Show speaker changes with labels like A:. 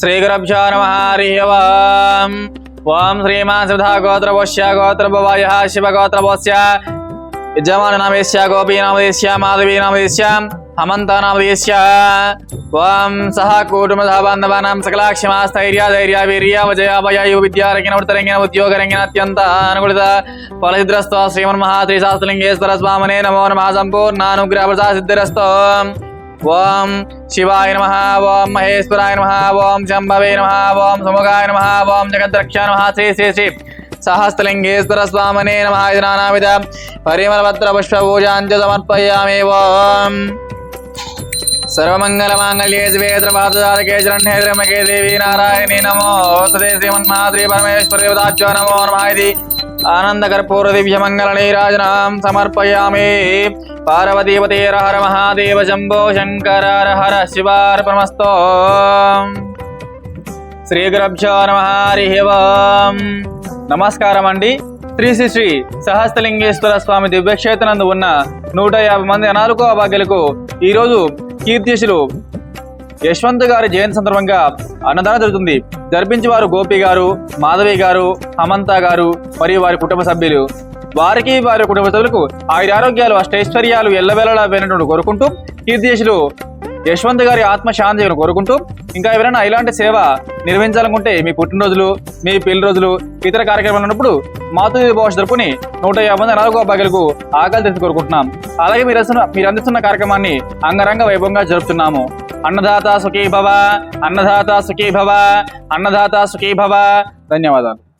A: శ్రీగురభ్యో నమ హరి ఓం ఓం శ్రీమాన్ సుధా గోత్రవోశ్య గోత్రభవాయ శివగోత్రవోశ్య యజమాన నామేశ్య గోపీ నామదేశ్య మాధవీ నామదేశ్య హమంత నామదేశ్య ఓం సహ కుటుంబ బాంధవానాం సకలాక్షమా స్థైర్య ధైర్య వీర్య విజయ భయ యు విద్యారంగిన వృత్తరంగిన ఉద్యోగరంగిన అత్యంత అనుకూలిత ఫలసిద్రస్తో శ్రీమన్మహాత్రి శాస్త్రలింగేశ్వర స్వామనే నమో నమ సంపూర్ణానుగ్రహ ప్రసాద సిద్ధిరస్తో ఓం శివాయ నమ ఓం మహేశ్వరాయ నమ ఓం శంభవే నమ ఓం సముఖాయ నమ ఓం జగద్రక్ష నమ శ్రీ శ్రీ శ్రీ సహస్రలింగేశ్వర స్వామనే నమ ఇది నానావిధ పరిమళపత్ర పుష్ప పూజాంచ సమర్పయామి ఓం సర్వమంగళమాంగళ్యే శివే త్రపాదకే శరణ్యే త్రమకే దేవి నారాయణి నమో సదే శ్రీమన్మాద్రి పరమేశ్వర దేవతాచో నమో నమ ఇది ఆనందకర్పూర హర మహాదేవ శంభో శంకర హర శివార్పణమస్తో శ్రీ గురభ్యో నమ హరి ఓం నమస్కారం అండి శ్రీ శ్రీ శ్రీ సహస్రలింగేశ్వర స్వామి దివ్యక్షేత్రనందు ఉన్న నూట యాభై మంది అనాలుకో అభాగ్యులకు ఈరోజు కీర్తిశులు యశ్వంత్ గారి జయంతి సందర్భంగా అన్నదానం జరుగుతుంది. జరిపించేవారు గోపి గారు మాధవి గారు హమంత గారు మరియు వారి కుటుంబ సభ్యులు వారికి వారి కుటుంబ సభ్యులకు ఆయురారోగ్యాలు అష్టైశ్వర్యాలు ఎల్లవేళలా పోయినట్టు కోరుకుంటూ కీర్తిశులు యశ్వంత్ గారి ఆత్మశాంతిని కోరుకుంటూ ఇంకా ఎవరైనా ఇలాంటి సేవ నిర్వహించాలనుకుంటే మీ పుట్టినరోజులు మీ పెళ్ళి రోజులు ఇతర కార్యక్రమాలు ఉన్నప్పుడు మాతృ భాష జరుపుని నూట యాభై మంది అనారోగ్య భాగ్యులకు ఆకలి తెచ్చి కోరుకుంటున్నాం. అలాగే మీరు మీరు అందిస్తున్న కార్యక్రమాన్ని అంగరంగ వైభవంగా జరుపుతున్నాము. అన్నదాత సుఖీ భవ అన్నదాత సుఖీ భవ అన్నదాత సుఖీ భవ ధన్యవాదాలు.